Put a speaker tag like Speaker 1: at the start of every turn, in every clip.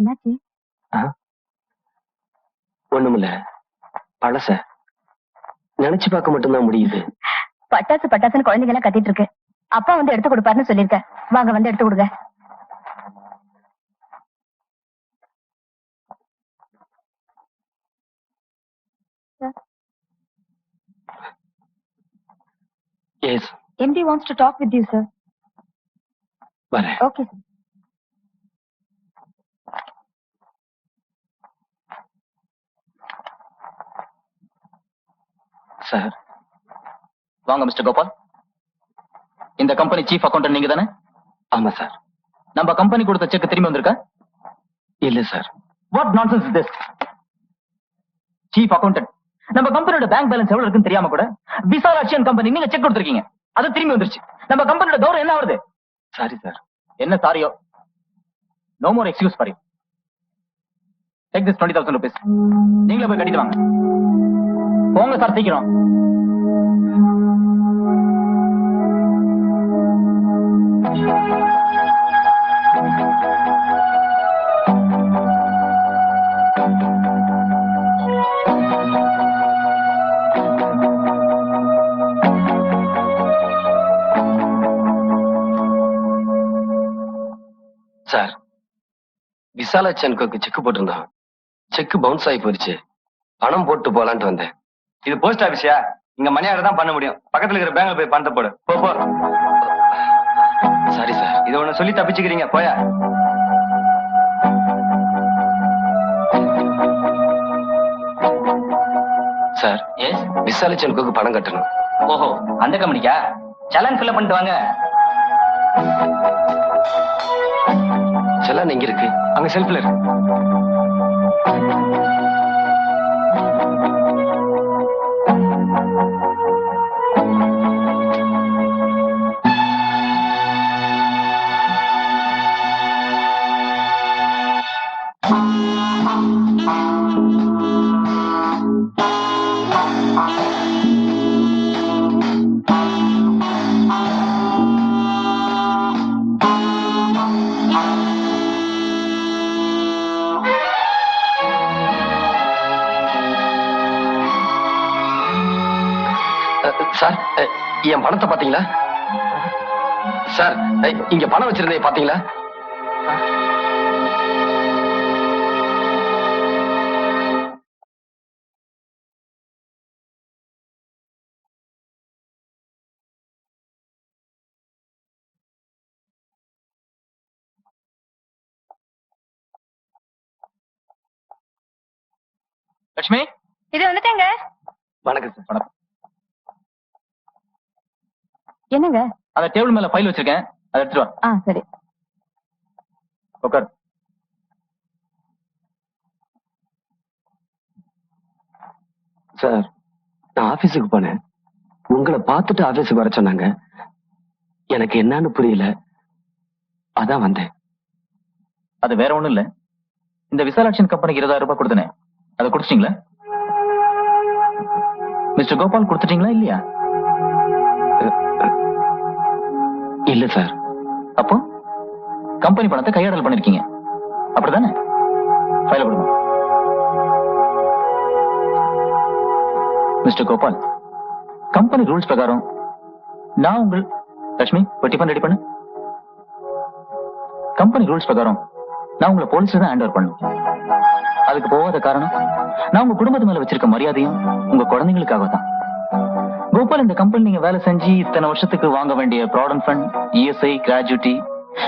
Speaker 1: என்னாச்சு?
Speaker 2: ஒண்ணுமில்ல. பழச. நினைச்சு பார்க்க மட்டும்தான் முடியுது.
Speaker 1: பட்டாசு பட்டாசுன்னு குழந்தைங்க எல்லாம் கத்திட்டு இருக்கு அப்பா வந்து எடுத்து கொடுப்பாருன்னு சொல்லிருக்க வாங்க வந்து எடுத்து கொடுங்க.
Speaker 2: Yes
Speaker 1: MD wants to talk with you, sir.
Speaker 2: வரேன்.
Speaker 1: Okay, sir.
Speaker 2: சார்
Speaker 3: வாங்க மிஸ்டர் கோபால். இந்த கம்பெனி சீஃப் அக்கௌண்டன்ட் நீங்க தானே?
Speaker 2: ஆமா சார்
Speaker 3: நம்ம கம்பெனி கொடுத்த செக் திரும்பி வந்திருக்கா?
Speaker 2: இல்ல sir
Speaker 3: what nonsense this chief accountant நம்ம கம்பெனியோட பேங்க் பேலன்ஸ் எவ்வளவு இருக்குன்னு தெரியாம கூட விசால் அக்ஷன் கம்பெனி நீங்க செக் கொடுத்திருக்கீங்க. அது திரும்பி வந்துருச்சு. நம்ம கம்பெனியோட கௌரவம் என்ன ஆகுது?
Speaker 2: சாரி சார்
Speaker 3: என்ன சாரியோ? No more excuse for you take this twenty thousand rupees நீங்களே போய் கட்டிட்டு வாங்க. போங்க சார் சீக்கிரம்.
Speaker 2: சார் விசாலாச்சனுக்கு செக் போட்டிருந்தான் செக் பவுன்ஸ் ஆகி போயிடுச்சு பணம் போட்டு போலான்ட்டு வந்தேன்.
Speaker 4: இது போஸ்ட் ஆபீஸியா இங்க மணி ஆர்டர் தான் பண்ண முடியும். பக்கத்துல இருக்கிற பேங்க்ல போய் பணத்தை போடு. போ போ.
Speaker 2: சாரி சார்
Speaker 4: இது ஒண்ணு சொல்லி தப்பிச்சுக்கிறீங்க. போயா.
Speaker 2: சார்
Speaker 3: எஸ்
Speaker 2: விசாலா பணம் கட்டணும்.
Speaker 3: ஓஹோ. அந்த கம்பெனிக்கா சலான் ஃபில் பண்ணிட்டு வாங்க.
Speaker 2: செல்லான் எங்க இருக்கு.
Speaker 4: அங்க செல்ஃப்ல இருக்கு
Speaker 2: சார் என் பணத்தை பாத்தீங்களா சார் இங்க பணம் வச்சிருந்தேன் பாத்தீங்களா
Speaker 3: லட்சுமி?
Speaker 1: இது வந்துட்டேங்க.
Speaker 2: வணக்கம் சார்
Speaker 3: வணக்கம்.
Speaker 1: என்னங்க?
Speaker 3: அந்த டேபிள் மேல ஃபைல் வச்சிருக்கேன். அதை எடுத்துட்டு வா.
Speaker 1: ஆ சரி.
Speaker 3: உட்கார்
Speaker 2: சார் நான் ஆபீஸுக்கு போனேன். உங்களை பார்த்துட்டு ஆபீஸுக்கு வர சொன்னாங்க. எனக்கு என்னன்னு புரியல. அதான் வந்தேன்.
Speaker 3: அது வேற ஒண்ணும் இல்ல. இந்த விசாலாட்சன் கம்பெனிக்கு இருபதாயிரம் ரூபாய் கொடுத்தனே. அதை கொடுத்துட்டீங்களா? மிஸ்டர் கோபால் கொடுத்துட்டீங்களா இல்லையா?
Speaker 2: இல்ல சார்.
Speaker 3: அப்போ கம்பெனி பணத்தை கையாடல் பண்ணிருக்கீங்க. அப்படிதானே? ஃபைல கொடுங்க. மிஸ்டர் கோபால் கம்பெனி ரூல்ஸ் பிரகாரம் நான் உங்கள் லட்சுமி டிஃபன் பண்ண ரெடி பண்ணு. கம்பெனி ரூல்ஸ் பிரகாரம் நான் உங்களை போலீஸ் தான் ஹேண்ட் ஓவர் பண்ணும் அதுக்கு போகாத காரணம் நான் உங்க குடும்பத்து மேல வச்சிருக்க மரியாதையும் உங்க குழந்தைங்களுக்காக தான் கோபால் இந்த கம்பெனி நீங்க வேலை செஞ்சு இத்தனை வருஷத்துக்கு வாங்க வேண்டிய ப்ராடன்ட் ஃபண்ட் இஎஸ்ஐ கிராஜுவிட்டி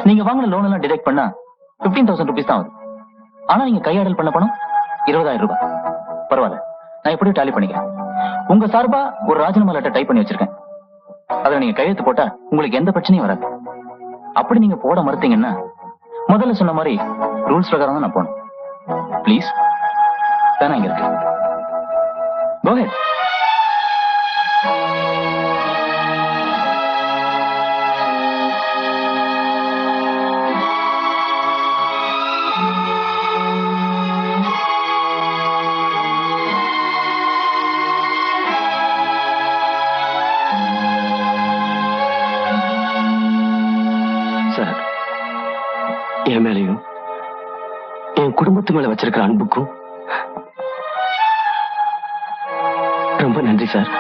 Speaker 3: நீங்க வாங்கின லோன் எல்லாம் டிடெக்ட் பண்ணா பிப்டீன் தௌசண்ட் ருபீஸ் தான் ஆகுது ஆனா நீங்க கையாடல் பண்ண பணம் இருபதாயிரம் ரூபாய். பரவாயில்ல. நான் எப்படியும் டாலி பண்ணிக்கிறேன். உங்க சார்பா ஒரு ராஜினாமா லெட்டர் டைப் பண்ணி வச்சிருக்கேன். அதுல நீங்க கையெழுத்து போட்டா உங்களுக்கு எந்த பிரச்சனையும் வராது. அப்படி நீங்க போட மறுத்தீங்கன்னா முதல்ல சொன்ன மாதிரி ரூல்ஸ் பிரகாரம் தான் நான் போனோம் ப்ளீஸ் தானே இங்க இருக்கு.
Speaker 2: குடும்பத்து மேல வச்சிருக்கிற அன்புக்கும் ரொம்ப நன்றி சார்.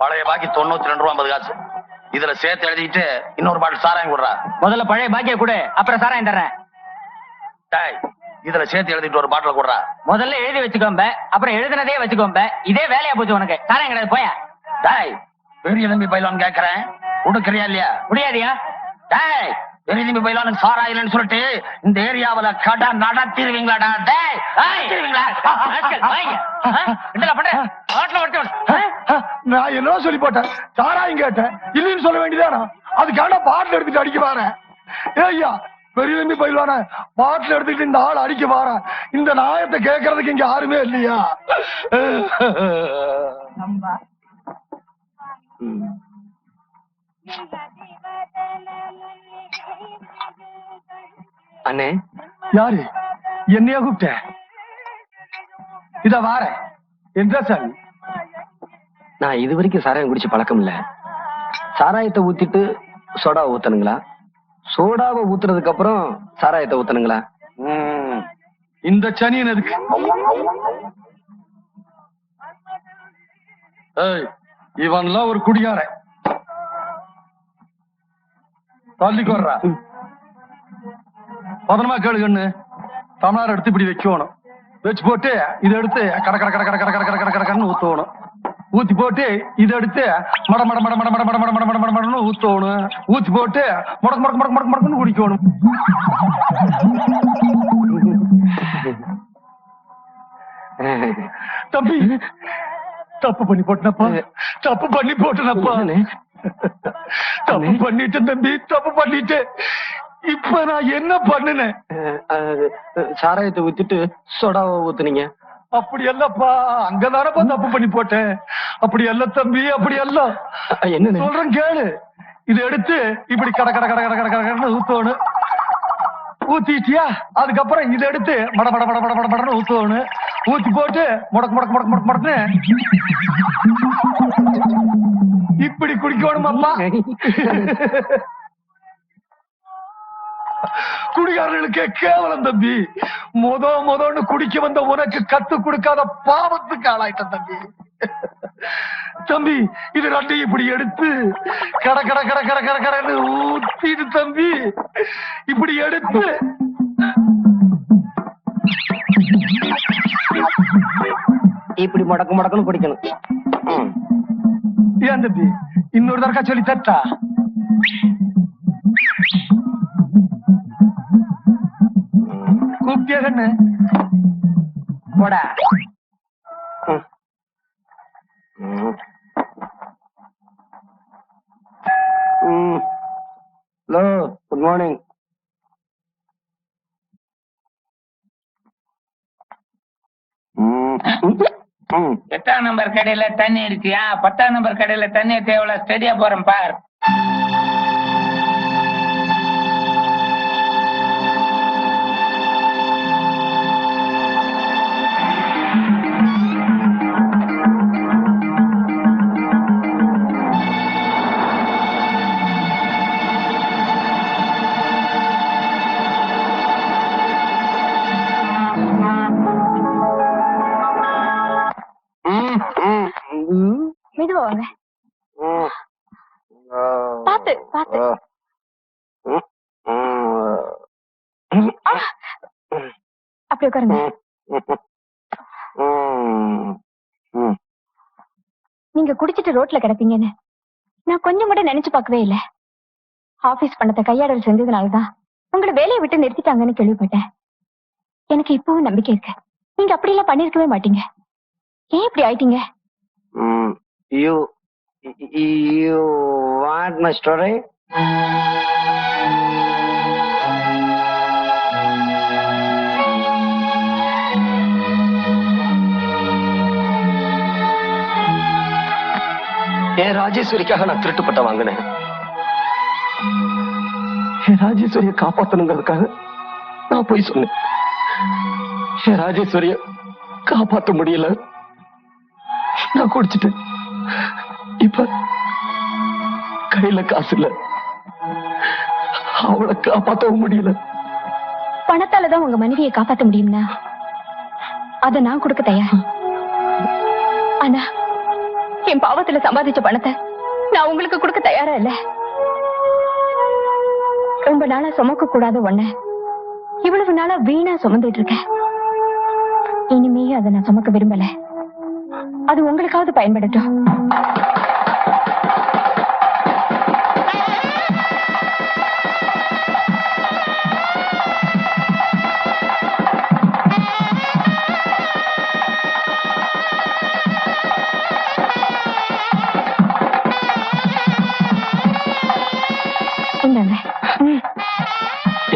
Speaker 5: பழைய பாக்கி தொண்ணூத்தி ரெண்டு ரூபா ஐம்பது காசு. இதுல சேர்த்து எழுதிட்டு இன்னொரு பாட்டில் சாராயம் கொடுறா.
Speaker 3: முதல்ல பழைய பாக்கிய கொடு அப்புறம் சாராயம் தர்றேன்.
Speaker 5: டேய் இதுல சேர்த்து எழுதிட்டு ஒரு பாட்டில் கொடுறா.
Speaker 3: முதல்ல எழுதி வச்சுக்கோம்ப அப்புறம் எழுதுனதே வச்சுக்கோம்ப இதே வேலையா போச்சு உனக்கு. சாராயம் கிடையாது போயா.
Speaker 5: டேய் பெரிய தம்பி பயிலான்னு கேக்குறேன். கொடுக்கறியா இல்லையா?
Speaker 3: முடியாதியா
Speaker 5: டேய் பெரிய தம்பி பயிலானுக்கு சாராயம் இல்லைன்னு சொல்லிட்டு இந்த ஏரியாவுல கடை நடத்திடுவீங்களாடா டேய் நடத்திடுவீங்களா?
Speaker 3: என்ன பண்ற ஒருத்தன்
Speaker 6: நான் என்ன சொல்லி போட்டேன். சாராயம் கேட்டேன். இல்லைன்னு சொல்ல வேண்டியதானா? அதுக்கான பாட்டில் எடுத்துட்டு அடிக்க வரேன். ஏய்யா பெரிய தம்பி பயில்வான பாட்டில் எடுத்துட்டு இந்த ஆள் அடிக்க வாரேன். இந்த நாயத்தை கேட்கறதுக்கு இங்க யாருமே இல்லையா?
Speaker 2: அண்ணே.
Speaker 6: யாரு? என்னையா கூப்பிட்ட? இத வாரேன் என்ற சாமி
Speaker 2: நான் இது வரைக்கும் சாராயம் குடிச்சு பழக்கம் இல்ல. சாராயத்தை ஊத்திட்டு சோடா ஊத்தணுங்களா? சோடாவை ஊத்துறதுக்கு அப்புறம் சாராயத்தை ஊத்தணுங்களா?
Speaker 6: இந்த சனியன் எதுக்கு? இவன்லாம் ஒரு குடிகாரன். தள்ளிக்கு வர்றா பதனமா கேளு கண்ணு தமிழார் எடுத்து இப்படி வைக்கணும் வச்சு போட்டு இதை எடுத்து கட கட கட கட கட கட கட கட கடன்னு ஊத்தணும் ஊத்தி போட்டு இதை எடுத்து மட மட மட மட மட மட மட மட மட மட மடன்னு ஊத்தணும் ஊத்தி போட்டு முடக்கு முடக்கு முடக்கு முடக்கு முடக்குன்னு குடிக்கணும் தம்பி தப்பு பண்ணி போட்டனப்பா தப்பு பண்ணி போட்டனப்பா? தப்பு பண்ணிட்டேன் தம்பி தப்பு பண்ணிட்டேன் இப்ப நான் என்ன பண்ணுனேன்?
Speaker 2: சாராயத்தை ஊத்திட்டு சோடாவை ஊத்துனீங்க.
Speaker 6: அப்படி அல்லப்பா அங்கதானப்பா தப்பு பண்ணி போட்டேன். அப்படி அல்ல தம்பி அப்படி அல்ல
Speaker 2: என்னண்ணே
Speaker 6: சொல்றேன் கேளு. இதை எடுத்து இப்படி கட கட கட கட கட கட கடன்னு ஊத்தணும். ஊத்திட்டியா? அதுக்கப்புறம் இதை எடுத்து மட மட மட மட மட மடன்னு ஊத்தணும். ஊத்தி போட்டு முடக்கு முடக்கு முடக்கு முடக்கு முடக்குன்னு. இப்படி குடிக்கணுமாப்பா? குடிகாரர்களுக்கே கேவலம் தம்பி. முத முதன்னு குடிக்க வந்த உனக்கு கத்து கொடுக்காத பாவத்துக்கு ஆளாயிட்ட தம்பி. தம்பி இது ரெண்டையும் இப்படி எடுத்து கட கட கட கட கட கடன்னு ஊத்திட்டு தம்பி. இப்படி எடுத்து
Speaker 2: இப்படி முடக்கு முடக்குன்னு குடிக்கணும்.
Speaker 6: ஏன் தம்பி இன்னொரு தடக்கா சொல்லி தட்டா? கண்ணு
Speaker 3: போடா.
Speaker 2: ஹலோ. Good morning.
Speaker 7: எட்டாம் நம்பர் கடையில தண்ணி இருக்கியா? பத்தாம் நம்பர் கடையில தண்ணி தேவையில்ல. ஸ்டெடியா போறேன் பார்.
Speaker 1: உட்காருங்க. நீங்க குடிச்சிட்டு ரோட்ல கிடப்பீங்கன்னு. நான் கொஞ்சம் கூட நினைச்சு பார்க்கவே இல்ல. ஆபீஸ் பணத்தை கையாடல் செஞ்சதுனாலதான் உங்களை வேலையை விட்டு நிறுத்திட்டாங்கன்னு கேள்விப்பட்டேன். எனக்கு இப்பவும் நம்பிக்கை இருக்கு. நீங்க அப்படி எல்லாம் பண்ணிருக்கவே மாட்டீங்க. ஏன் இப்படி ஆயிட்டீங்க?
Speaker 2: Want my என் ராஜேஸ்வரிக்காக நான் திருட்டு பட்டம் வாங்கினேன். என் ராஜேஸ்வரியை காப்பாத்தணுங்கிறதுக்காக நான் போய் சொன்னேன். என் ராஜேஸ்வரிய காப்பாற்ற முடியல. நான் குடிச்சிட்டேன். இப்ப கையில காசு இல்ல. அவளை காப்பாத்தவும் முடியல.
Speaker 1: பணத்தாலதான் உங்க மனைவியை காப்பாற்ற முடியும்னா அதை நான் கொடுக்க தயார். ஆனா என் பாவத்துல சம்பாதிச்ச பணத்தை நான் உங்களுக்கு கொடுக்க தயாரா இல்ல? ரொம்ப நாளா சுமக்க கூடாத ஒண்ண இவ்வளவு நாளா வீணா சுமந்துட்டு இருக்கேன் இனிமே அதை நான் சுமக்க விரும்பல. அது உங்களுக்காவது பயன்படட்டும்.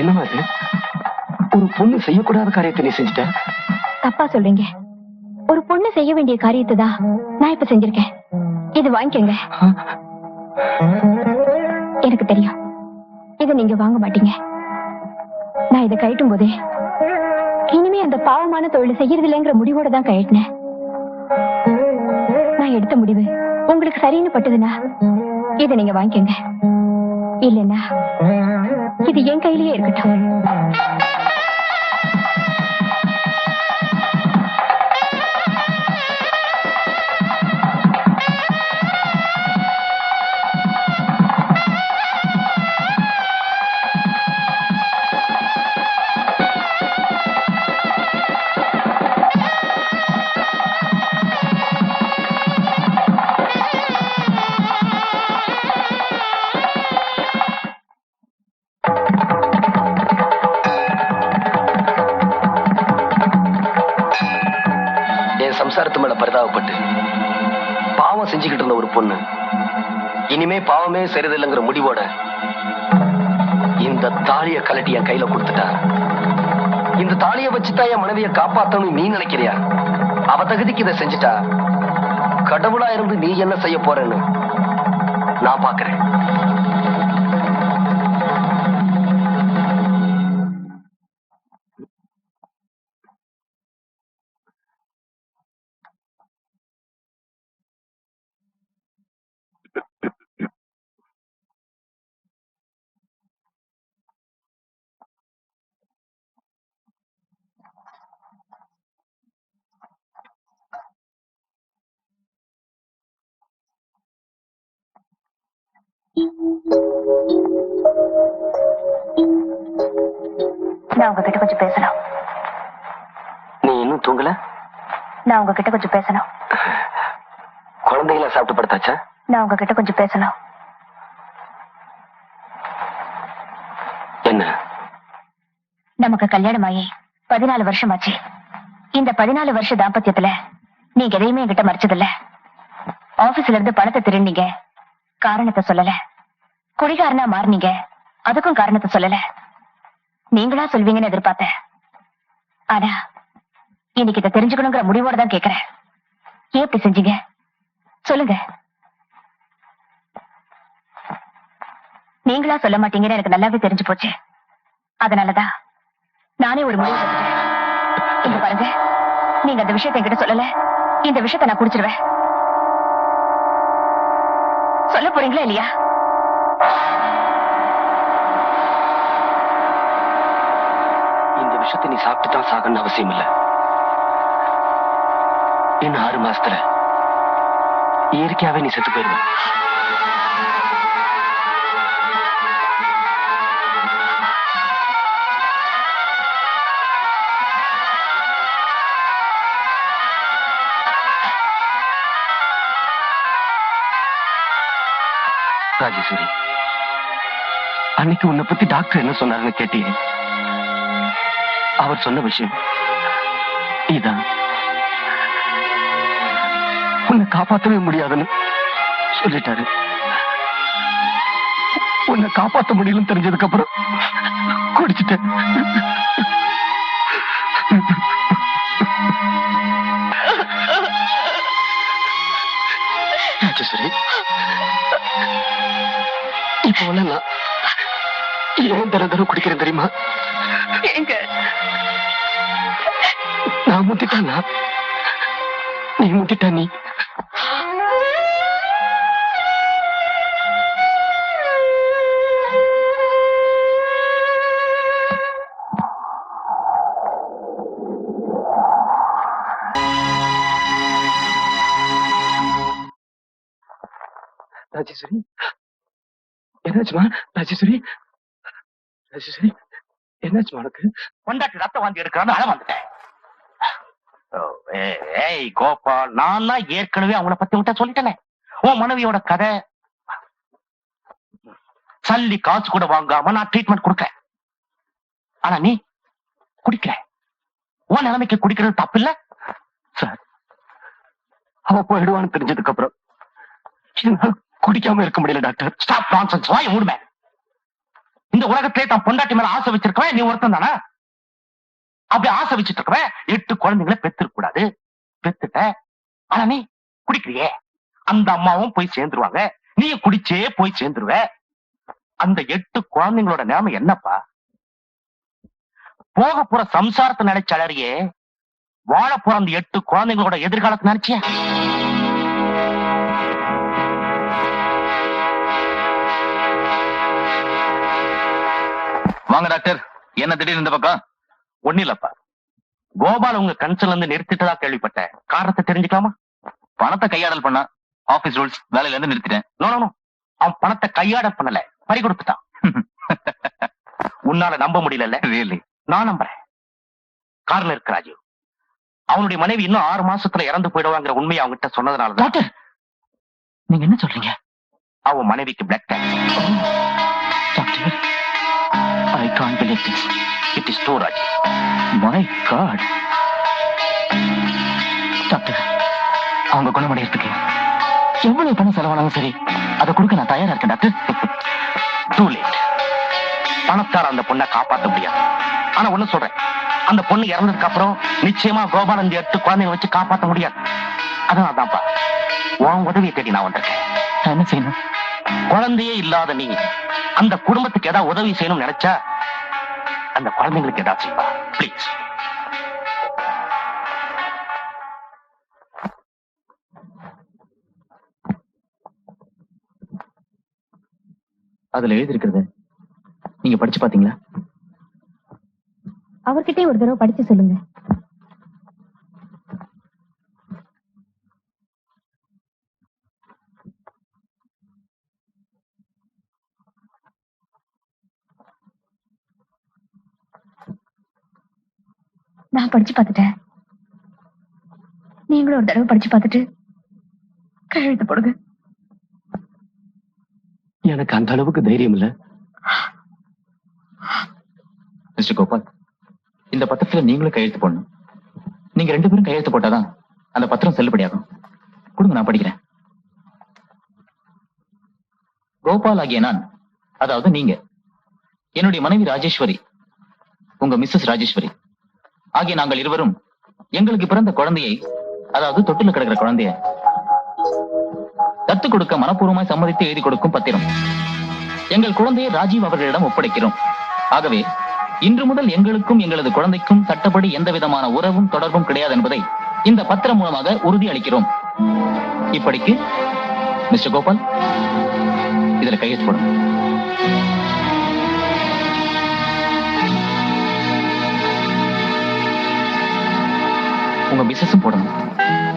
Speaker 2: என்னமா இது? ஒரு பொண்ணு செய்யக்கூடாத காரியத்தை நீ செஞ்சுட்ட?
Speaker 1: தப்பா சொல்றீங்க. ஒரு பொண்ணு செய்ய வேண்டிய காரியத்தை தான் நான் இப்ப செஞ்சிருக்கேன். இது வாங்கிக்கோங்க. எனக்கு தெரியும். இதை நீங்க வாங்க மாட்டீங்க. நான் இதை கழட்டும் போதே இனிமே அந்த பாவமான தொழிலை செய்யறது இல்லைங்கிற முடிவோட தான் கழட்டினேன். நான் எடுத்த முடிவு உங்களுக்கு சரின்னு பட்டதுன்னா இதை நீங்க வாங்கிக்கோங்க. இல்லைன்னா இது என் கையிலேயே இருக்கட்டும்.
Speaker 2: இனிமே சரிதில்லைங்கிற முடிவோட இந்த தாலிய கலட்டி என் கையில கொடுத்துட்டா. இந்த தாலிய வச்சுதான் என் மனைவிய காப்பாத்தணும் நீ நினைக்கிறியா? அவ தகுதிக்கு இதை செஞ்சுட்டா. கடவுளா இருந்து நீ என்ன செய்ய போறன்னு நான் பாக்குறேன்.
Speaker 1: நான் உங்ககிட்ட கொஞ்சம் பேசணும்.
Speaker 2: நீ இன்னும் தூங்கல?
Speaker 1: நான் உங்ககிட்ட கொஞ்சம் பேசணும்.
Speaker 2: குழந்தைகளை சாப்பிட்டு படுத்தாச்சா?
Speaker 1: நான் உங்ககிட்ட கொஞ்சம் பேசணும்.
Speaker 2: என்ன?
Speaker 1: நமக்கு கல்யாணம் ஆகி பதினாலு வருஷம் ஆச்சு இந்த பதினாலு வருஷ தாம்பத்தியத்துல நீங்க எதையுமே என்கிட்ட மறைச்சதில்ல. ஆபீஸ்ல இருந்து பணத்தை திருநீங்க காரணத்தை சொல்லல. குடிகாரனா மாறினீங்க. அதுக்கும் காரணத்தை சொல்லல. நீங்களா சொல்வீங்கன்னு எதிர்பார்த்தேன். ஆனா இன்னைக்கு இதை தெரிஞ்சுக்கணுங்கிற முடிவோட தான் கேக்குறேன். ஏன் இப்படி செஞ்சீங்க? சொல்லுங்க. நீங்களா சொல்ல மாட்டீங்கன்னு எனக்கு நல்லாவே தெரிஞ்சு போச்சு. அதனாலதான் நானே ஒரு முடிவு இங்க பாருங்க. நீங்க அந்த விஷயத்த என்கிட்ட சொல்லல. இந்த விஷயத்தை நான் குடிச்சிருவேன். போறீங்களா இல்லையா?
Speaker 2: இந்த விஷயத்தை நீ சாப்பிட்டு தான் அவசியம் இல்ல இன்னும் ஆறு மாசத்துல இயற்கையாவே நீ செத்து போயிருவேன் ராஜேஸ்வரி அன்னைக்கு உன்னை பத்தி டாக்டர் என்ன சொன்னாருன்னு கேட்டியே அவர் சொன்ன விஷயம். இதான். உன்னை காப்பாற்றவே முடியாதுன்னு சொல்லிட்டாரு. உன்னை காப்பாற்ற முடியலன்னு தெரிஞ்சதுக்கு அப்புறம் குடிச்சிட்டேன். நான் ஏன் தர தர குடிக்கிறேன் தெரியுமா? நான் முட்டிட்டானா? நீ முட்டிட்டா நீ? என்னாச்சுமா? ராஜேஸ்வரி? ராஜேஸ்வரி என்னாச்சுமா உனக்கு?
Speaker 5: கொண்டாட்டி ரத்த வாந்தி எடுக்கிறான்னு அழ வந்துட்டேன். ஏய், கோபால் நான் ஏற்கனவே அவங்கள பத்தி விட்ட சொல்லிட்டேனே. உன் மனைவியோட கதை சல்லி காசு கூட வாங்காம நான் ட்ரீட்மெண்ட் கொடுக்குறேன் ஆனா நீ குடிக்கிற உன் நிலைமைக்கு குடிக்கிறது தப்பு இல்ல
Speaker 2: சார் அவ போயிடுவான்னு தெரிஞ்சதுக்கு அப்புறம் குடிக்காம இருக்க முடியல டாக்டர்.
Speaker 5: ஸ்டாப் நான்சென்ஸ் வாய் மூடுமே. இந்த உலகத்திலே தான் பொண்டாட்டி மேல ஆசை வச்சிருக்கவன் நீ ஒருத்தன் தானே? அப்படி ஆசை வச்சுட்டு இருக்கவன் எட்டு குழந்தைங்களை பெத்திருக்க கூடாது. பெத்துட்ட. ஆனா நீ குடிக்கிறியே. அந்த அம்மாவும் போய் சேர்ந்துருவாங்க. நீ குடிச்சே போய் சேர்ந்துருவ. அந்த எட்டு குழந்தைங்களோட நிலைமை என்னப்பா? போக போற சம்சாரத்தை நினைச்ச அலறியே வாழ போற அந்த எட்டு குழந்தைங்களோட எதிர்காலத்தை நினைச்சியா.
Speaker 3: வாங்க டாக்டர். என்ன திடீர்னு இந்த பக்கம்?
Speaker 5: ஒண்ணு இல்லப்பா கோபால் உங்க கன்சல்ல இருந்து நிறுத்திட்டதா கேள்விப்பட்டேன். காரணத்தை தெரிஞ்சுக்கலாமா?
Speaker 3: பணத்தை கையாடல் பண்ணா ஆபீஸ் ரூல்ஸ் வேலையில இருந்து நிறுத்திட்டேன்.
Speaker 5: அவன் பணத்தை கையாட பண்ணல. பறி கொடுத்துட்டான். உன்னால நம்ப முடியல
Speaker 3: ரியலி
Speaker 5: நான் நம்புறேன். கார்ல இருக்கு ராஜீவ் அவனுடைய மனைவி இன்னும் ஆறு மாசத்துல இறந்து போயிடுவாங்கிற உண்மையை அவன்கிட்ட சொன்னதுனாலதான்
Speaker 3: டாக்டர் நீங்க என்ன சொல்றீங்க?
Speaker 5: அவன் மனைவிக்கு blood cancer it is too Rajiv
Speaker 3: my God doctor அவங்க குணமடையறதுக்கு எவ்வளவு பணம் செலவானாலும் சரி அதை கொடுக்க நான் தயாரா இருக்கேன் டாக்டர்
Speaker 5: டூ லேட் பணத்தார அந்த பொண்ணை காப்பாத்த முடியாது. ஆனா ஒண்ணு சொல்றேன். அந்த பொண்ணு இறந்ததுக்கு அப்புறம் நிச்சயமா கோபால் இந்த எட்டு குழந்தைங்க வச்சு காப்பாத்த முடியாது. அதனால தான்ப்பா உன் உதவியை தேடி நான் வந்திருக்கேன்.
Speaker 3: என்ன செய்யணும்?
Speaker 5: குழந்தையே இல்லாத நீ அந்த குடும்பத்துக்கு ஏதாவது உதவி செய்யணும்னு நினைச்சா அந்த குழந்தைங்களுக்கு ஏதாச்சும் ப்ளீஸ்
Speaker 3: அதுல எழுதியிருக்கிறது. நீங்க படிச்சு பாத்தீங்களா
Speaker 1: அவர்கிட்டயே ஒரு தடவை படிச்சு சொல்லுங்க நான் படிச்சு பார்த்துட்டேன். நீங்களும் ஒரு தடவை படிச்சு பார்த்துட்டு கையெழுத்து போடுங்க.
Speaker 2: எனக்கு அந்த அளவுக்கு தைரியம் இல்ல.
Speaker 3: மிஸ்டர் கோபால் இந்த பத்திரத்துல நீங்களும் கையெழுத்து போடணும். நீங்க ரெண்டு பேரும் கையெழுத்து போட்டாதான் அந்த பத்திரம் செல்லுபடியாகும். கொடுங்க நான் படிக்கிறேன். கோபால் ஆகிய நான் அதாவது நீங்க என்னுடைய மனைவி ராஜேஸ்வரி உங்க மிஸ்ஸஸ் ராஜேஸ்வரி ஆகிய நாங்கள் இருவரும் எங்களுக்கு பிறந்த குழந்தையை அதாவது தொட்டில கிடக்கிற குழந்தைய தத்து கொடுக்க மனப்பூர்வமாய் சம்மதித்து எழுதி கொடுக்கும் பத்திரம். எங்கள் குழந்தையை ராஜீவ் அவர்களிடம் ஒப்படைக்கிறோம். ஆகவே இன்று முதல் எங்களுக்கும் எங்களது குழந்தைக்கும் சட்டப்படி எந்த விதமான உறவும் தொடர்பும் கிடையாது என்பதை இந்த பத்திரம் மூலமாக உறுதி அளிக்கிறோம். இப்படிக்கு மிஸ்டர் கோபால் இதுல கையெழுத்து போடும் உங்க பிசினஸும் போடணும்.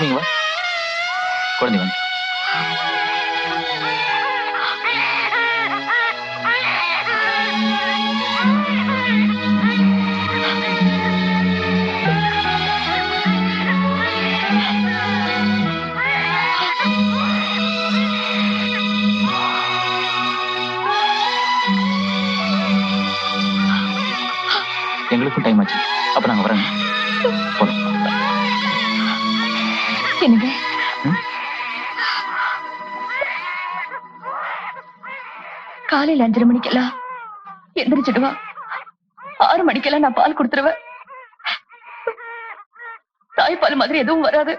Speaker 3: லட்சுமி வா குழந்தை வந்து எங்களுக்கும் டைம் ஆச்சு. அப்ப நாங்க வரேங்க போதும்
Speaker 1: என்னங்க காலையில அஞ்சரை மணிக்கெல்லாம் எந்திரிச்சிடுவா. ஆறு மணிக்கெல்லாம் நான் பால் கொடுத்துருவேன். தாய்ப்பால் மாதிரி எதுவும் வராது.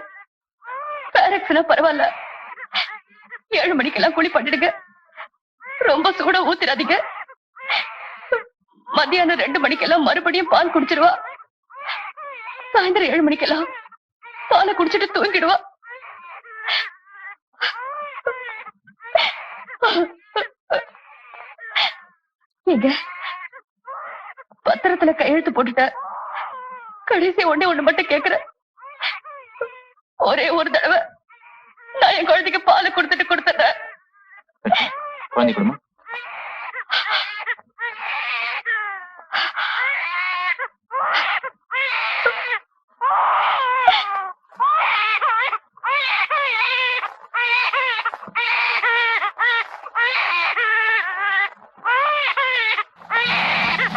Speaker 1: பேரக்ஸ்னா பரவாயில்ல. ஏழு மணிக்கெல்லாம் குழி பண்ணிடுங்க. ரொம்ப சூட ஊத்திராதீங்க மத்தியானம் ரெண்டு மணிக்கெல்லாம் மறுபடியும் பால் குடிச்சிருவா சாயந்தரம் ஏழு மணிக்கெல்லாம் குடிச்சிட்டு தூங்கிடுவா. எங்க பத்திரத்துல கையெழுத்து போட்டுட்ட. கடைசி ஒண்ணே ஒண்ணு மட்டும் கேக்குறேன் ஒரே ஒரு தடவை நான் என் குழந்தைக்கு பால் கொடுத்துட்டு கொடுத்துட்டேன்
Speaker 3: குழந்தை குடும்பம்